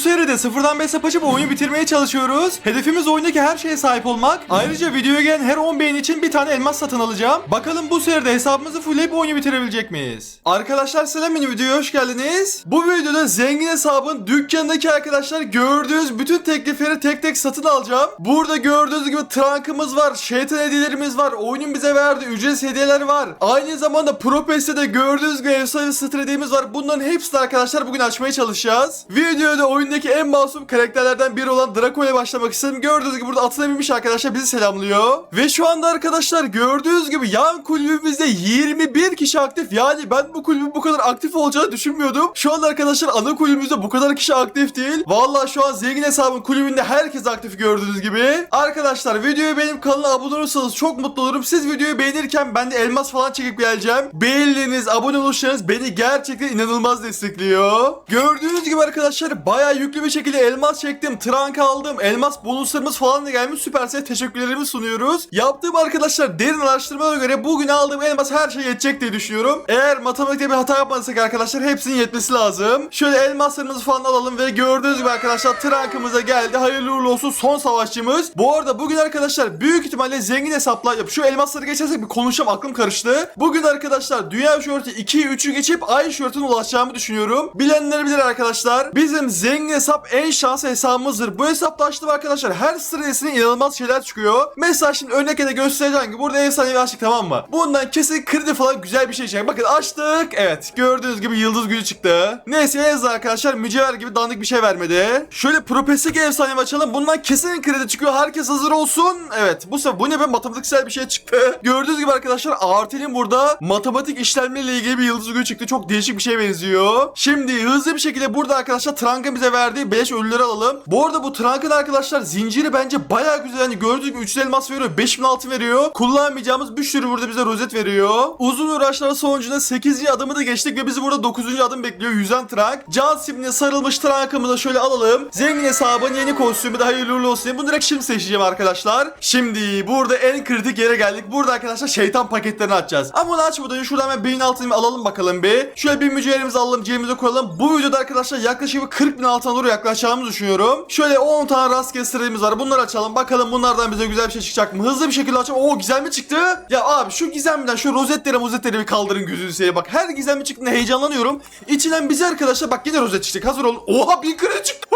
seride sıfırdan 5 hesap oyunu bitirmeye çalışıyoruz. Hedefimiz oyundaki her şeye sahip olmak. Ayrıca videoya gelen her 10 beğeni için bir tane elmas satın alacağım. Bakalım bu seride hesabımızı fullleyip oyunu bitirebilecek miyiz? Arkadaşlar selam yeni videoya hoş geldiniz. Bu videoda zengin hesabın dükkanındaki arkadaşlar gördüğünüz bütün teklifleri tek tek satın alacağım. Burada gördüğünüz gibi trankımız var, şeytan hediyelerimiz var, oyunun bize verdiği ücretsiz hediyeler var. Aynı zamanda Pro Pass'te de gördüğünüz gibi efsane star hediyemiz var. Bunların hepsini arkadaşlar bugün açmaya çalışacağız. Videoda oyundaki en masum karakterlerden biri olan Draco ile başlamak istedim. Gördüğünüz gibi burada atına binmiş arkadaşlar bizi selamlıyor. Ve şu anda arkadaşlar gördüğünüz gibi yan kulübümüzde 21 kişi aktif. Yani ben bu kulübün bu kadar aktif olacağını düşünmüyordum. Şu anda arkadaşlar ana kulübümüzde bu kadar kişi aktif değil. Vallahi şu an zengin hesabın kulübünde herkes aktif gördüğünüz gibi. Arkadaşlar videoya benim kanala abone olursanız çok mutlu olurum. Siz videoyu beğenirken ben de elmas falan çekip geleceğim. Beğenileriniz, abone oluşlarınız beni gerçekten inanılmaz destekliyor. Gördüğünüz gibi arkadaşlar bayağı yüklü bir şekilde elmas çektim. Trank aldım. Elmas bonuslarımız falan da gelmiş. Süpersel teşekkürlerimi sunuyoruz. Yaptığım arkadaşlar derin araştırmalara göre bugün aldığım elmas her şey yetecek diye düşünüyorum. Eğer matematikte bir hata yapmadıysak arkadaşlar hepsinin yetmesi lazım. Şöyle elmaslarımızı falan alalım ve gördüğünüz gibi arkadaşlar trankımıza geldi. Hayırlı uğurlu olsun son savaşçımız. Bu arada bugün arkadaşlar büyük ihtimalle zengin hesaplar yap. Şu elmasları geçersek bir konuşacağım aklım karıştı. Bugün arkadaşlar dünya şortu 2'yi 3'ü geçip ay şortuna ulaşacağımı düşünüyorum. Bilenler bilir arkadaşlar. Bizim zengin hesap en şanslı hesabımızdır. Bu hesapta açtım arkadaşlar her stresine inanılmaz şeyler çıkıyor. Mesela şimdi örnek de göstereceğim ki burada efsanevi açtık tamam mı? Bundan kesin kredi falan güzel bir şey çıkacak. Bakın açtık. Evet gördüğünüz gibi yıldız gücü çıktı. Neyse en azından arkadaşlar mücevher gibi dandik bir şey vermedi. Şöyle propesik efsanevi açalım. Bundan kesin kredi çıkıyor. Herkes hazır olsun. Evet bu sefer bu ne be matematiksel bir şey çıktı. Gördüğünüz gibi arkadaşlar Artil'in burada matematik işlemleriyle ilgili bir yıldız gücü çıktı. Çok değişik bir şey benziyor. Şimdi hızlı bir şekilde burada arkadaşlar Trank'ın bize verdiği 5 ölüleri alalım. Bu arada bu Trank'ın arkadaşlar zinciri bence bayağı güzel. Hani gördüğünüz gibi 300 elmas veriyor. 5000 altın veriyor. Kullanmayacağımız bir sürü burada bize rozet veriyor. Uzun uğraşlar sonucunda 8. adımı da geçtik ve bizi burada 9. adım bekliyor. Yüzen Trank. Can simine sarılmış Trank'ımızı şöyle alalım. Zengin hesabın yeni kostümü de hayırlı uğurlu olsun. Bunu direkt şimdi seçeceğim arkadaşlar. Şimdi burada en kritik yere geldik. Burada arkadaşlar şeytan paketlerini açacağız. Ama bunu açmadan şuradan hemen beyin altını alalım bakalım bir. Şöyle bir mücevherimizi alalım cebimize koyalım. Bu videoda arkadaşlar yaklaşık bir 40 bin altına doğru yaklaşacağımızı düşünüyorum. Şöyle 10 tane rastgele sırayımız var. Bunları açalım. Bakalım bunlardan bize güzel bir şey çıkacak mı? Hızlı bir şekilde açalım. Oo gizem mi çıktı? Ya abi şu gizemden şu rozetleri rozetleri bir kaldırın gözünü seveyim. Bak her gizem mi çıktığında heyecanlanıyorum. İçinden bize arkadaşlar bak yine rozet çıkacak. Hazır olun. Oha bir kredi çıktı.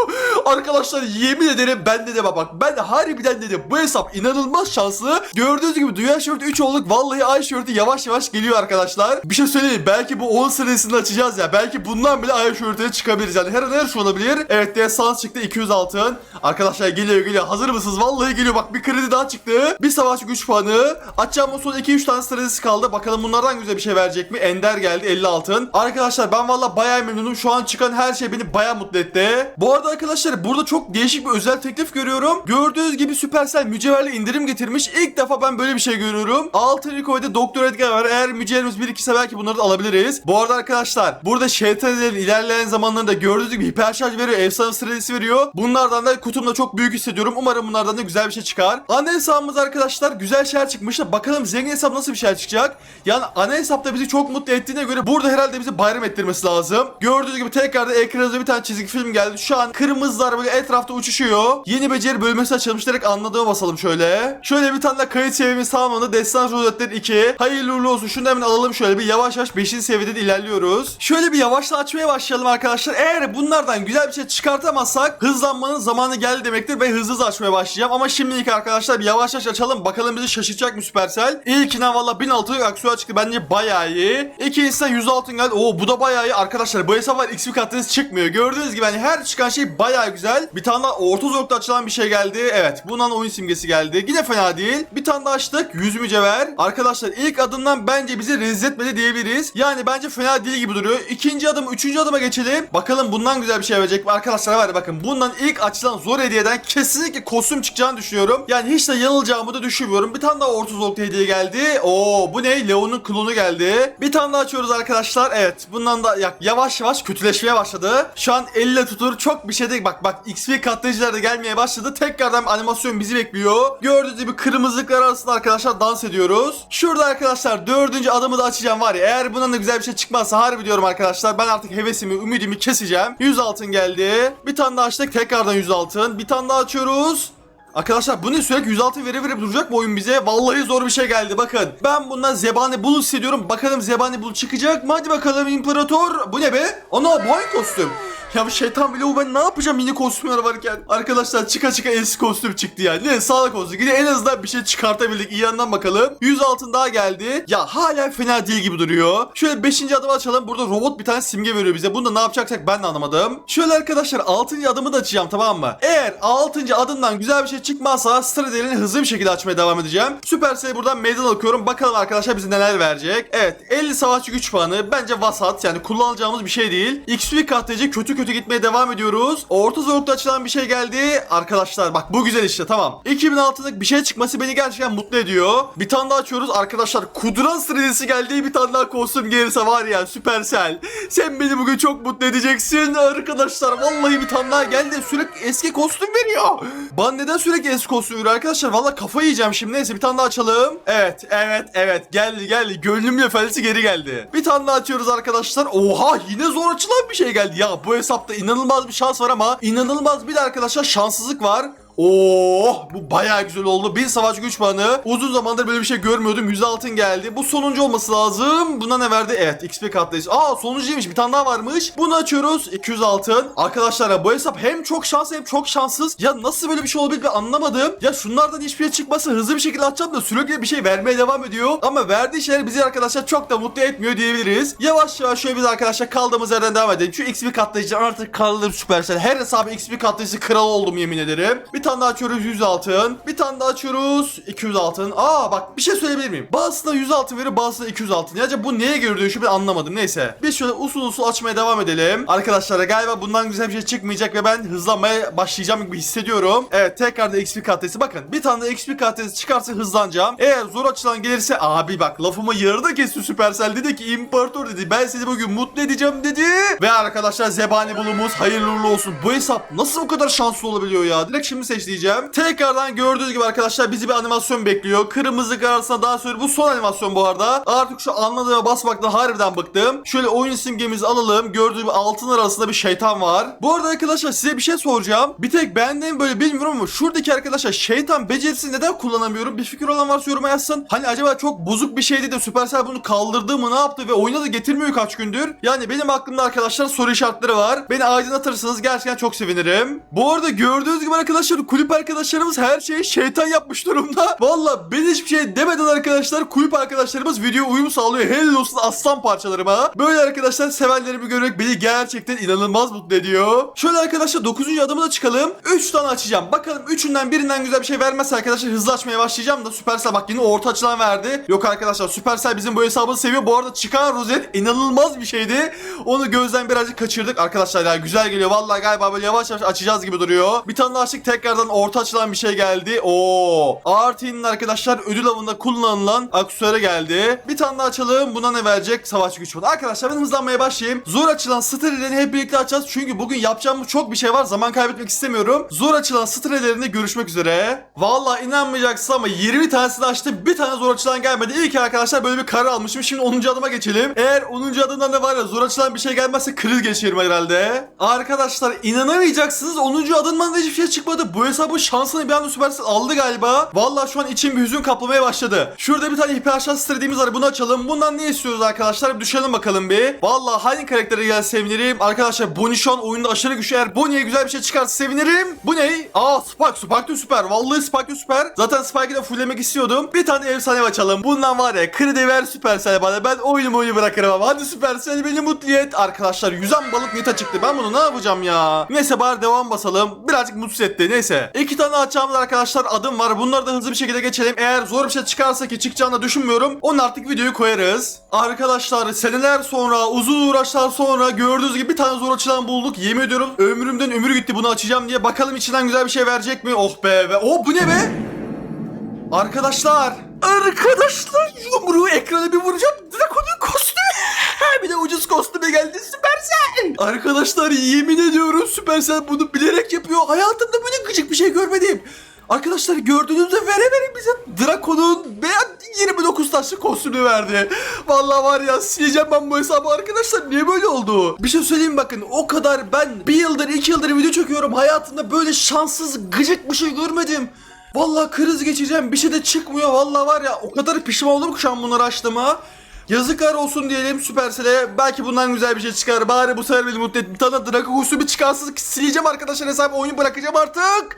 Arkadaşlar yemin ederim ben de bak. Ben de harbiden dedim. Bu hesap inanılmaz şanslı. Gördüğünüz gibi Dünya Şörtü 3 olduk. Vallahi Ay Şörtü yavaş yavaş geliyor arkadaşlar. Bir şey söyleyeyim. Belki bu 10 sırasını açacağız ya. Belki bundan bile Ay Şörtü'ye çıkabiliriz. Yani her an her şey olabilir. Evet diye sans çıktı 200 altın. Arkadaşlar geliyor geliyor. Hazır mısınız? Vallahi geliyor. Bak bir kredi daha çıktı. Bir savaş güç puanı. Açacağım o son 2-3 tane stratejisi kaldı. Bakalım bunlardan güzel bir şey verecek mi? Ender geldi 50 altın. Arkadaşlar ben valla bayağı memnunum. Şu an çıkan her şey beni bayağı mutlu etti. Bu arada arkadaşlar burada çok değişik bir özel teklif görüyorum. Gördüğünüz gibi Supercell mücevherli indirim getirmiş. İlk defa ben böyle bir şey görüyorum. Altın Rico'da Doktor Edgar var. Eğer mücevherimiz birikirse belki bunları da alabiliriz. Bu arada arkadaşlar burada şeytanelerin ilerleyen zamanlarında gördüğünüz gibi hiper şarj veriyor. Efsane stratejisi veriyor. Bunlardan da kutumda çok büyük hissediyorum. Umarım bunlardan da güzel bir şey çıkar. Ana hesabımız arkadaşlar güzel şeyler çıkmış da bakalım zengin hesap nasıl bir şey çıkacak. Yani ana hesapta bizi çok mutlu ettiğine göre burada herhalde bizi bayram ettirmesi lazım. Gördüğünüz gibi tekrarda ekranımıza bir tane çizgi film geldi. Şu an kırmızılar böyle etrafta uçuşuyor. Yeni beceri bölmesi açılmış. Direkt anladığıma basalım şöyle. Şöyle bir tane de kayıt seviyemiz tamamlandı. Destan rozetleri 2. Hayırlı uğurlu olsun. Şunu da hemen alalım şöyle bir yavaş yavaş 5. seviyede de ilerliyoruz. Şöyle bir yavaşla açmaya başlayalım arkadaşlar. Eğer bunlardan güzel bir şey çıkartamazsak hızlanmanın zamanı geldi demektir ve hızlı açmaya başlayacağım. Ama şimdilik arkadaşlar bir yavaş yavaş açalım. Bakalım bizi şaşırtacak mı Supercell? İlkinden valla 1006 aksuya çıktı. Bence bayağı iyi. İkincisinden 100 altın geldi. Oo bu da bayağı iyi. Arkadaşlar bu hesap var XP kattınız çıkmıyor. Gördüğünüz gibi hani her çıkan şey bayağı güzel. Bir tane daha orta zorlukta açılan bir şey geldi. Evet bundan oyun simgesi geldi. Yine fena değil. Bir tane daha açtık. 100 mücevher. Arkadaşlar ilk adımdan bence bizi rezil etmedi diyebiliriz. Yani bence fena değil gibi duruyor. İkinci adım, üçüncü adıma geçelim. Bakalım bundan güzel bir şey verecek mi? Arkadaşlar var bakın bundan ilk açılan zor hediyeden kesinlikle kostüm çıkacağını düşünüyorum. Yani hiç de yanılacağımı da düşünmüyorum. Bir tane daha orta zorlukta hediye geldi. Oo bu ne? Leon'un klonu geldi. Bir tane daha açıyoruz arkadaşlar. Evet bundan da ya- yavaş yavaş kötüleşmeye başladı. Şu an elle tutur çok bir şey değil. Bak bak XP katlayıcılar da gelmeye başladı. Tekrardan animasyon bizi bekliyor. Gördüğünüz gibi kırmızılıklar arasında arkadaşlar dans ediyoruz. Şurada arkadaşlar dördüncü adımı da açacağım var ya. Eğer bundan da güzel bir şey çıkmazsa harbi diyorum arkadaşlar. Ben artık hevesimi, ümidimi keseceğim. 100 altın geldi. Bir tane daha açtık. Tekrardan 100 altın. Bir tane daha açıyoruz. Arkadaşlar bu ne sürekli 106 veri verip duracak bu oyun bize? Vallahi zor bir şey geldi bakın. Ben bundan zebani bul hissediyorum. Bakalım zebani bul çıkacak mı? Hadi bakalım imparator. Bu ne be? Ana hangi kostüm? Ya şeytan bile ben ne yapacağım mini kostümler varken? Arkadaşlar çıka çıka eski kostüm çıktı ya. Ne sağlık olsun. Yine en azından bir şey çıkartabildik. İyi yandan bakalım. 100 altın daha geldi. Ya hala fena değil gibi duruyor. Şöyle 5. adımı açalım. Burada robot bir tane simge veriyor bize. Bunda ne yapacaksak ben de anlamadım. Şöyle arkadaşlar 6. adımı da açacağım tamam mı? Eğer 6. adımdan güzel bir şey çıkmazsa Stradel'ini hızlı bir şekilde açmaya devam edeceğim. Supercell'e buradan meydan okuyorum. Bakalım arkadaşlar bize neler verecek. Evet 50 savaşçı güç puanı. Bence vasat yani kullanacağımız bir şey değil. XP katlayıcı kötü kötü gitmeye devam ediyoruz. Orta zorlukta açılan bir şey geldi. Arkadaşlar bak bu güzel işte tamam. 2006'lık bir şey çıkması beni gerçekten mutlu ediyor. Bir tane daha açıyoruz. Arkadaşlar kudran stratejisi geldi. Bir tane daha kostüm gelirse var ya Supercell. Sen beni bugün çok mutlu edeceksin arkadaşlar. Vallahi bir tane daha geldi. Sürekli eski kostüm veriyor. Bana neden sürekli eski kostüm veriyor arkadaşlar? Vallahi kafayı yiyeceğim şimdi. Neyse bir tane daha açalım. Evet evet evet geldi geldi. Gönlümün efendisi geri geldi. Bir tane daha açıyoruz arkadaşlar. Oha yine zor açılan bir şey geldi. Ya bu hesapta inanılmaz bir şans var ama inanılmaz bir de arkadaşlar şanssızlık var. Oh bu bayağı güzel oldu. Bir savaş güç puanı. Uzun zamandır böyle bir şey görmüyordum. 100 altın geldi. Bu sonuncu olması lazım. Buna ne verdi? Evet XP katlayıcı. Aa sonuncuymuş. Bir tane daha varmış. Bunu açıyoruz. 200 altın. Arkadaşlar bu hesap hem çok şanslı hem çok şanssız. Ya nasıl böyle bir şey olabilir anlamadım. Ya şunlardan hiçbir şey çıkmasa hızlı bir şekilde açacağım da sürekli bir şey vermeye devam ediyor. Ama verdiği şeyler bizi arkadaşlar çok da mutlu etmiyor diyebiliriz. Yavaş yavaş şöyle biz arkadaşlar kaldığımız yerden devam edelim. Şu XP katlayıcı artık kaldım süpersel. Her hesabı XP katlayıcısı kralı oldum yemin ederim. Bir tane daha açıyoruz 100 altın. Bir tane daha açıyoruz 200 altın. Aa bak bir şey söyleyebilir miyim? Bazısına 100 altın veriyor bazısına 200 altın. Ya bu neye göre değişiyor ben anlamadım. Neyse. Biz şöyle usul usul açmaya devam edelim. Arkadaşlar galiba bundan güzel bir şey çıkmayacak ve ben hızlanmaya başlayacağım gibi hissediyorum. Evet tekrar da XP katlayıcısı. Bakın bir tane de XP katlayıcısı çıkarsa hızlanacağım. Eğer zor açılan gelirse abi bak lafımı yarıda kesti Supercell dedi ki imparator dedi ben sizi bugün mutlu edeceğim dedi. Ve arkadaşlar zebani bulumuz hayırlı uğurlu olsun. Bu hesap nasıl bu kadar şanslı olabiliyor ya? Direkt şimdi seç diyeceğim. Tekrardan gördüğünüz gibi arkadaşlar bizi bir animasyon bekliyor. Kırmızı arasında daha sonra bu son animasyon bu arada. Artık şu anladığıma basmaktan harbiden bıktım. Şöyle oyun simgemizi alalım. Gördüğünüz gibi altın arasında bir şeytan var. Bu arada arkadaşlar size bir şey soracağım. Bir tek benden böyle bilmiyorum ama şuradaki arkadaşlar şeytan becerisi neden kullanamıyorum? Bir fikir olan varsa yoruma yazsın. Hani acaba çok bozuk bir şeydi de Supercell bunu kaldırdı mı ne yaptı ve oyuna da getirmiyor kaç gündür. Yani benim aklımda arkadaşlar soru işaretleri var. Beni aydınlatırsanız gerçekten çok sevinirim. Bu arada gördüğünüz gibi arkadaşlar kulüp arkadaşlarımız her şeyi şeytan yapmış durumda. Valla ben hiçbir şey demeden arkadaşlar kulüp arkadaşlarımız video uyum sağlıyor. Helal olsun aslan parçalarıma. Böyle arkadaşlar sevenlerimi görmek beni gerçekten inanılmaz mutlu ediyor. Şöyle arkadaşlar 9. adımı da çıkalım. 3 tane açacağım. Bakalım üçünden birinden güzel bir şey vermezse arkadaşlar hızlı açmaya başlayacağım da Supercell bak yine orta açılan verdi. Yok arkadaşlar Supercell bizim bu hesabı seviyor. Bu arada çıkan rozet inanılmaz bir şeydi. Onu gözden birazcık kaçırdık. Arkadaşlar ya güzel geliyor. Vallahi galiba böyle yavaş yavaş açacağız gibi duruyor. Bir tane daha açtık tekrardan orta açılan bir şey geldi. Oo. Artin'in arkadaşlar ödül avında kullanılan aksesuarı geldi. Bir tane daha açalım. Buna ne verecek? Savaşçı güç var. Arkadaşlar ben hızlanmaya başlayayım. Zor açılan strelerini hep birlikte açacağız. Çünkü bugün yapacağımız çok bir şey var. Zaman kaybetmek istemiyorum. Zor açılan strelerini görüşmek üzere. Vallahi inanmayacaksın ama 20 tanesini açtım. Bir tane zor açılan gelmedi. İyi ki arkadaşlar böyle bir karar almışım. Şimdi 10. adıma geçelim. Eğer 10. adımdan da var ya zor açılan bir şey gelmezse kriz geçiririm herhalde. Arkadaşlar inanamayacaksınız. 10. adımdan da hiçbir şey çıkmadı. Bu hesabın şansını bir anda Supercell aldı galiba. Vallahi şu an içim bir hüzün kaplamaya başladı. Şurada bir tane hiper şans stratejimiz var. Bunu açalım. Bundan ne istiyoruz arkadaşlar? Bir düşelim bakalım bir. Vallahi hangi karaktere gel sevinirim. Arkadaşlar Bonnie şu an oyunda aşırı güçlü. Eğer Bonnie'ye güzel bir şey çıkarsa sevinirim. Bu ne? Aa Spike. Spike de süper. Vallahi Spike de süper. Zaten Spike'ı da fulllemek istiyordum. Bir tane efsane açalım. Bundan var ya kredi ver Supercell bana. Ben oyunu oyunu bırakırım ama. Hadi Supercell beni mutlu et. Arkadaşlar yüzen balık nita çıktı. Ben bunu ne yapacağım ya? Neyse bari devam basalım. Birazcık mutsuz etti. Neyse. İki tane açacağımız arkadaşlar adım var. Bunları da hızlı bir şekilde geçelim. Eğer zor bir şey çıkarsa ki çıkacağını düşünmüyorum. Onun artık videoyu koyarız. Arkadaşlar seneler sonra uzun uğraşlar sonra gördüğünüz gibi bir tane zor açılan bulduk. Yemin ediyorum ömrümden ömür gitti bunu açacağım diye. Bakalım içinden güzel bir şey verecek mi? Oh be ve oh bu ne be? Arkadaşlar Arkadaşlar yumruğu ekrana bir vuracağım. Drakon'un kostümü. Bir de ucuz kostüme geldi Süpersel. Arkadaşlar yemin ediyorum Süpersel bunu bilerek yapıyor. Hayatımda böyle gıcık bir şey görmedim. Arkadaşlar gördüğünüzde vere vere bize Draco'nun beyaz 29 taşlı kostümü verdi. Vallahi var ya sileceğim ben bu hesabı arkadaşlar. Niye böyle oldu? Bir şey söyleyeyim bakın. O kadar ben bir yıldır iki yıldır video çekiyorum. Hayatımda böyle şanssız gıcık bir şey görmedim. Vallahi kriz geçeceğim. Bir şey de çıkmıyor. Vallahi var ya o kadar pişman oldum ki şu an bunları açtığıma. Yazıklar olsun diyelim Supercell'e. Belki bundan güzel bir şey çıkar. Bari bu sefer beni mutlu et. Bir tane Draco kostümü çıkarsın. Sileceğim arkadaşlar hesabı. Oyunu bırakacağım artık.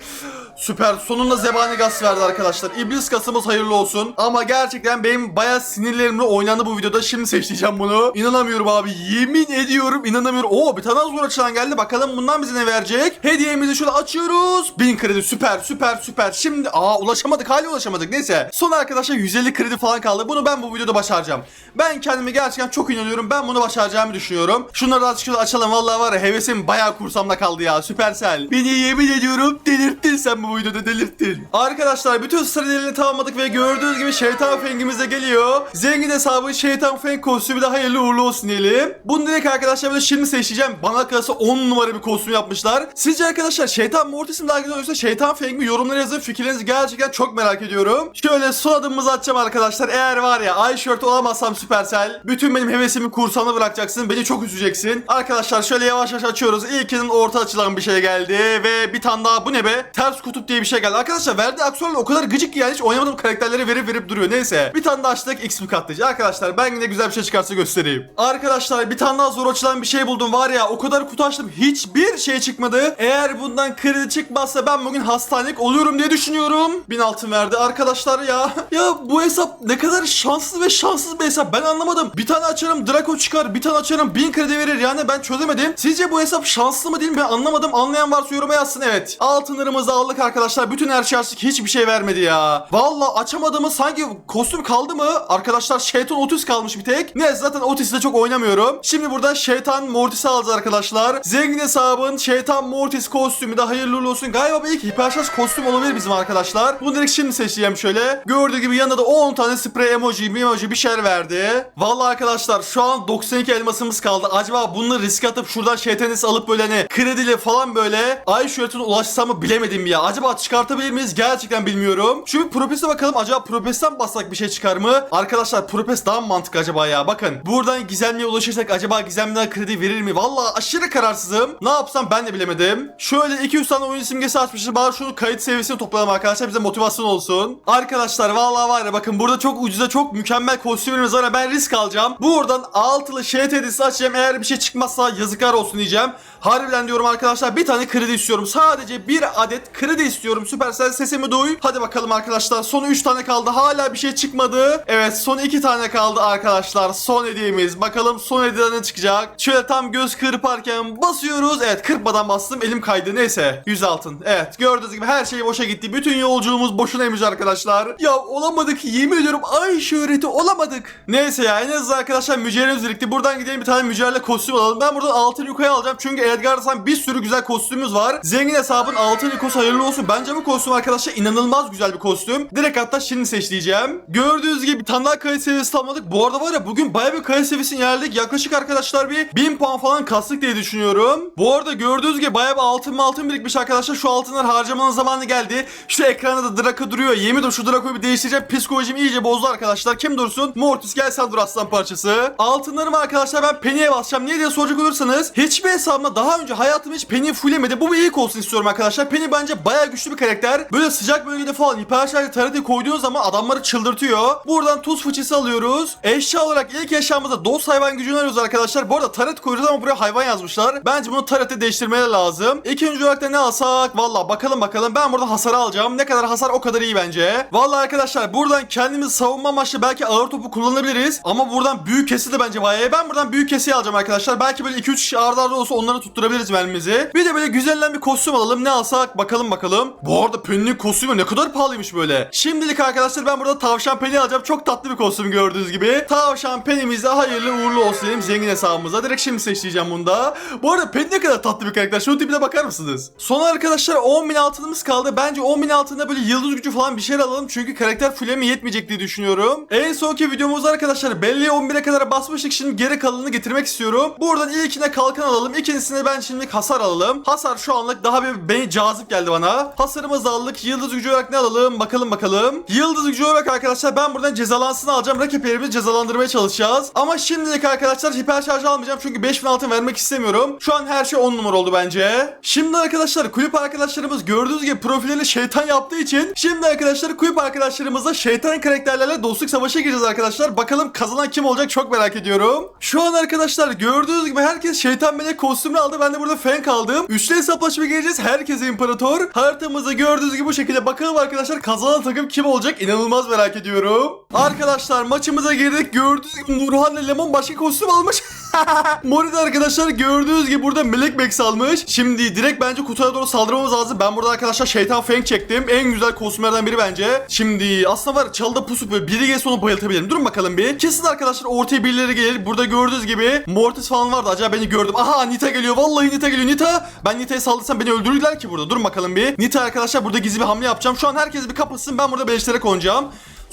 Süper. Sonunda zebani gaz verdi arkadaşlar. İblis kasımız hayırlı olsun. Ama gerçekten benim bayağı sinirlerimle oynandı bu videoda. Şimdi seçeceğim bunu. İnanamıyorum abi. Yemin ediyorum inanamıyorum. Oo bir tane zor açılan geldi. Bakalım bundan bize ne verecek? Hediyemizi şöyle açıyoruz. 1000 kredi. Süper süper süper. Şimdi aa ulaşamadık. Hala ulaşamadık. Neyse. Son arkadaşlar 150 kredi falan kaldı. Bunu ben bu videoda başaracağım. Ben kendime gerçekten çok inanıyorum. Ben bunu başaracağımı düşünüyorum. Şunları da şöyle açalım. Vallahi var ya hevesim bayağı kursamda kaldı ya. Süpersel. Beni yemin ediyorum delirttin sen bu videoda delirttin. Arkadaşlar bütün stratejilerini tamamladık ve gördüğünüz gibi şeytan fengimiz de geliyor. Zengin hesabı şeytan feng kostümü de hayırlı uğurlu olsun diyelim. Bunu direkt arkadaşlar böyle şimdi seçeceğim. Bana kalırsa 10 numara bir kostüm yapmışlar. Sizce arkadaşlar şeytan mortis mi daha güzel yoksa şeytan feng mi yorumlara yazın. Fikirlerinizi gerçekten çok merak ediyorum. Şöyle son adımımızı atacağım arkadaşlar. Eğer var ya ay olamazsam Supercell bütün benim hevesimi kursağına bırakacaksın. Beni çok üzeceksin. Arkadaşlar şöyle yavaş yavaş açıyoruz. İlkinin orta açılan bir şey geldi ve bir tane daha bu ne be? Ters kutup diye bir şey geldi. Arkadaşlar verdiği aksesuarlar o kadar gıcık ki yani hiç oynamadığım karakterleri verip verip duruyor. Neyse. Bir tane daha açtık X bir katlayıcı. Arkadaşlar ben yine güzel bir şey çıkarsa göstereyim. Arkadaşlar bir tane daha zor açılan bir şey buldum. Var ya o kadar kutu açtım. Hiçbir şey çıkmadı. Eğer bundan kredi çıkmazsa ben bugün hastanelik oluyorum diye düşünüyorum. 1000 altın verdi. Arkadaşlar ya. Ya bu hesap ne kadar şanslı ve şanssız bir hesap. Ben anlamadım. Bir tane açarım Draco çıkar. Bir tane açarım 1000 kredi verir. Yani ben çözemedim. Sizce bu hesap şanslı mı değil mi? Ben anlamadım. Anlayan varsa yoruma yazsın. Evet. Altınlarımızı aldık arkadaşlar. Bütün her şey açtık. Hiçbir şey vermedi ya. Vallahi açamadığımız sanki kostüm kaldı mı? Arkadaşlar şeytan Otis kalmış bir tek. Ne zaten Otis'le çok oynamıyorum. Şimdi burada şeytan Mortis'i alacağız arkadaşlar. Zengin hesabın şeytan Mortis kostümü de hayırlı olsun. Galiba ilk hiperşarj kostüm olabilir bizim arkadaşlar. Bunu direkt şimdi seçeceğim şöyle. Gördüğü gibi yanında da 10 tane sprey emoji, emoji bir şeyler verdi. Vallahi arkadaşlar şu an 92 elmasımız kaldı. Acaba bunu risk atıp şuradan şeytanesi alıp böyle hani kredili falan böyle ay şöhretine ulaşsam mı bilemedim ya. Acaba çıkartabilir miyiz? Gerçekten bilmiyorum. Bir Propes'e bakalım. Acaba Propes'ten bassak bir şey çıkar mı? Arkadaşlar Propes daha mı mantıklı acaba ya? Bakın buradan gizemliye ulaşırsak acaba gizemliden kredi verir mi? Vallahi aşırı kararsızım. Ne yapsam ben de bilemedim. Şöyle 200 tane oyun simgesi açmışız. Bari şunu kayıt seviyesine toplayalım arkadaşlar. Bize motivasyon olsun. Arkadaşlar vallahi var ya bakın burada çok ucuza çok mükemmel kostümlerimiz var. Ben risk alacağım. Buradan altılı şey tedisi açacağım. Eğer bir şey çıkmazsa yazıklar olsun diyeceğim. Harbiden diyorum arkadaşlar bir tane kredi istiyorum. Sadece bir adet kredi istiyorum. Süpersel sesimi duy. Hadi bakalım arkadaşlar. Son 3 tane kaldı. Hala bir şey çıkmadı. Evet son 2 tane kaldı arkadaşlar. Son hediyemiz. Bakalım son hediyeden ne çıkacak. Şöyle tam göz kırparken basıyoruz. Evet kırpmadan bastım. Elim kaydı. Neyse. 100 altın. Evet gördüğünüz gibi her şey boşa gitti. Bütün yolculuğumuz boşunaymış arkadaşlar. Ya olamadık. Yemin ediyorum ay şöhreti olamadık. Neyse ya en azından arkadaşlar mücevherimiz birikti. Buradan gidelim bir tane mücevherle kostüm alalım. Ben buradan altın yukarı alacağım. Çünkü Edgar'dan bir sürü güzel kostümümüz var. Zengin hesabın altın yukosu hayırlı olsun. Bence bu kostüm arkadaşlar inanılmaz güzel bir kostüm. Direkt hatta şimdi seçleyeceğim. Gördüğünüz gibi bir tane daha kayıt seviyesi tamamladık. Bu arada var ya bugün bayağı bir kayıt seviyesine geldik. Yaklaşık arkadaşlar bir 1000 puan falan kastık diye düşünüyorum. Bu arada gördüğünüz gibi bayağı bir altın altın birikmiş arkadaşlar. Şu altınlar harcamanın zamanı geldi. Şu ekranda da Draco duruyor. Yemin ediyorum şu Draco'yu bir değiştireceğim. Psikolojim iyice bozdu arkadaşlar. Kim dursun? Mortis gel sen dur aslan parçası. Altınlarımı arkadaşlar ben Penny'e basacağım. Niye diye soracak olursanız hiçbir daha önce hayatımda hiç Penny'i fullemedi. Bu bir ilk olsun istiyorum arkadaşlar. Penny bence bayağı güçlü bir karakter. Böyle sıcak bölgede falan hiperşarjı tarete koyduğun zaman adamları çıldırtıyor. Buradan tuz fıçısı alıyoruz. Eşya olarak ilk eşyamızda dost hayvan gücünü arıyoruz arkadaşlar. Bu arada taret koyuyoruz ama buraya hayvan yazmışlar. Bence bunu tarete değiştirmeleri lazım. İkinci olarak da ne alsak? Valla bakalım bakalım. Ben burada hasarı alacağım. Ne kadar hasar o kadar iyi bence. Valla arkadaşlar buradan kendimizi savunma amaçlı belki ağır topu kullanabiliriz. Ama buradan büyük kesi de bence bayağı. Ben buradan büyük kesi alacağım arkadaşlar. Belki böyle 2-3 kişi arda arda olsa onları tutturabiliriz elimizi. Bir de böyle güzelinden bir kostüm alalım. Ne alsak bakalım bakalım. Bu arada Penny'nin kostümü ne kadar pahalıymış böyle. Şimdilik arkadaşlar ben burada tavşan Penny alacağım. Çok tatlı bir kostüm gördüğünüz gibi. Tavşan Penny'mize hayırlı uğurlu olsun diyelim zengin hesabımıza. Direkt şimdi seçeceğim bunda. Bu arada Penny ne kadar tatlı bir karakter. Şunun tipine bakar mısınız? Son arkadaşlar 10.000 altınımız kaldı. Bence 10.000 altında böyle yıldız gücü falan bir şeyler alalım. Çünkü karakter fulemi yetmeyecek diye düşünüyorum. En sonki videomuzda arkadaşlar belli 11'e kadar basmıştık. Şimdi geri kalanını getirmek istiyorum. Buradan ilkine kalkan alalım. İkincisine ben şimdi hasar alalım. Hasar şu anlık daha bir beni cazip geldi bana. Hasarımızı aldık. Yıldız gücü olarak ne alalım? Bakalım bakalım. Yıldız gücü olarak arkadaşlar ben buradan cezalansını alacağım. Rakiplerimizi cezalandırmaya çalışacağız. Ama şimdilik arkadaşlar hiper şarj almayacağım. Çünkü 5000 altın vermek istemiyorum. Şu an her şey 10 numara oldu bence. Şimdi arkadaşlar kulüp arkadaşlarımız gördüğünüz gibi profillerini şeytan yaptığı için şimdi arkadaşlar kulüp arkadaşlarımızla şeytan karakterlerle dostluk savaşa gireceğiz arkadaşlar. Bakalım kazanan kim olacak çok merak ediyorum. Şu an arkadaşlar gördüğünüz gibi herkes şeytan melek kostümünü aldı. Ben de burada fan kaldım. Üçlü hesaplaşma gireceğiz. Herkes imparator. Haritamızda gördüğünüz gibi bu şekilde bakalım arkadaşlar kazanan takım kim olacak? İnanılmaz merak ediyorum. Arkadaşlar maçımıza girdik. Gördüğünüz gibi Nurhan ile Lemon başka kostüm almış. Mori de arkadaşlar gördüğünüz gibi burada melek Max almış. Şimdi direkt bence kutuya doğru saldırmamız lazım. Ben burada arkadaşlar şeytan fang çektim. En güzel kostümlerden biri bence. Şimdi aslında var çalda pusup böyle biri gelse onu bayıltabilirim. Durun bakalım bir. Kesin arkadaşlar ortaya birileri gelir. Burada gördüğünüz gibi Mortis falan vardı. Acaba beni gördüm. Aha Nita geliyor. Vallahi Nita geliyor. Nita. Ben Nita'ya saldırsam beni öldürürler ki burada. Durun bakalım bir. Nita arkadaşlar burada gizli bir hamle yapacağım. Şu an herkes bir kapasın. Ben burada beleşlere konacağım.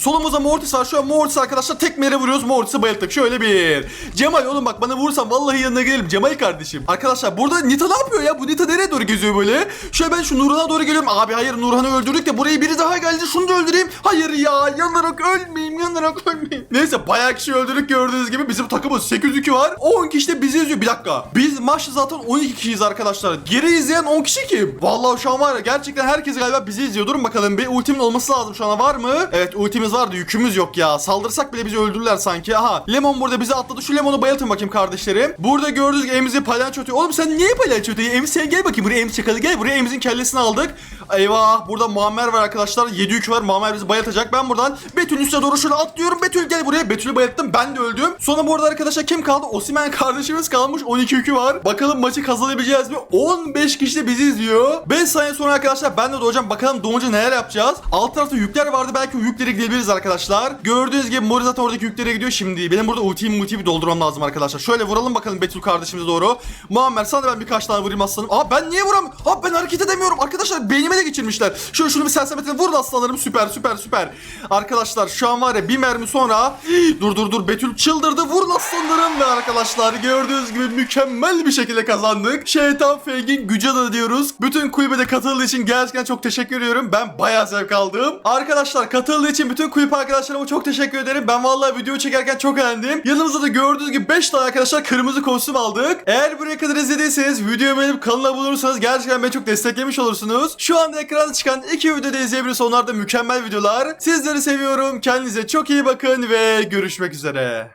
Solumuzda Mortis var. Şu an Mortis arkadaşlar tekmere vuruyoruz. Mortis'i bayılttık. Şöyle bir. Cemal oğlum bak bana vurursan vallahi yanına gelirim. Cemal kardeşim. Arkadaşlar burada Nita ne yapıyor ya? Bu Nita nereye doğru geziyor böyle? Şöyle ben şu Nurhan'a doğru geliyorum. Abi hayır Nurhan'ı öldürdük de buraya biri daha geldi. Şunu da öldüreyim. Hayır ya yanarak ölmeyeyim. Yanarak ölmeyeyim. Neyse bayağı kişi öldürdük gördüğünüz gibi. Bizim takımımız 802 var. 10 kişi de bizi izliyor. Bir dakika. Biz maçta zaten 12 kişiyiz arkadaşlar. Geri izleyen 10 kişi kim? Vallahi şu an var ya gerçekten herkes galiba bizi izliyor. Durun bakalım bir ultimin olması lazım şu an var mı? Evet ultimiz vardı yükümüz yok ya. Saldırsak bile bizi öldürürler sanki. Aha Lemon burada bizi atladı. Şu Lemon'u bayıltın bakayım kardeşlerim. Burada gördüğünüz gibi Emzi palyaço atıyor. Oğlum sen niye palyaço atıyorsun? Emzi sen gel bakayım buraya Emzi çakalı gel. Buraya Emzi'nin kellesini aldık. Eyvah burada Muammer var arkadaşlar. 7 yük var. Muammer bizi bayıltacak. Ben buradan Betül'ün üstüne doğru şöyle atlıyorum. Betül gel buraya. Betül'ü bayılttım. Ben de öldüm. Sonra bu arada arkadaşlar kim kaldı? Osimen kardeşimiz kalmış. 12 yükü var. Bakalım maçı kazanabileceğiz mi? 15 kişi de bizi izliyor. 5 saniye sonra arkadaşlar ben de doğacağım. Bakalım doğunca neler yapacağız. Alt tarafta yükler vardı. Belki o yüklere gidebiliriz arkadaşlar. Gördüğünüz gibi Mori zaten oradaki yüklere gidiyor şimdi. Benim burada ultimi multimi doldurmam lazım arkadaşlar. Şöyle vuralım bakalım Betül kardeşimize doğru. Muammer sana da ben birkaç tane vurayım aslanım. Aa ben niye vuram? Aa ben hareket edemiyorum. Arkadaşlar beynime de geçirmişler. Şöyle şunu bir sersemetine vurun aslanlarım. Süper süper süper. Arkadaşlar şu an var ya bir mermi sonra dur dur dur Betül çıldırdı. Vurun aslanlarım ve arkadaşlar gördüğünüz gibi mükemmel bir şekilde kazandık. Şeytan Fake'in gücü adı diyoruz. Bütün kulübede katıldığı için gerçekten çok teşekkür ediyorum. Ben bayağı zevk aldım. Arkadaşlar katıldığı için bütün kulüp arkadaşlarıma çok teşekkür ederim. Ben vallahi video çekerken çok eğlendim. Yanımızda da gördüğünüz gibi 5 tane arkadaşlar kırmızı kostüm aldık. Eğer buraya kadar izlediyseniz videoyu beğenip kanala abone olursanız gerçekten beni çok desteklemiş olursunuz. Şu anda ekranda çıkan iki videoda izleyebilirsiniz. Onlar da mükemmel videolar. Sizleri seviyorum. Kendinize çok iyi bakın ve görüşmek üzere.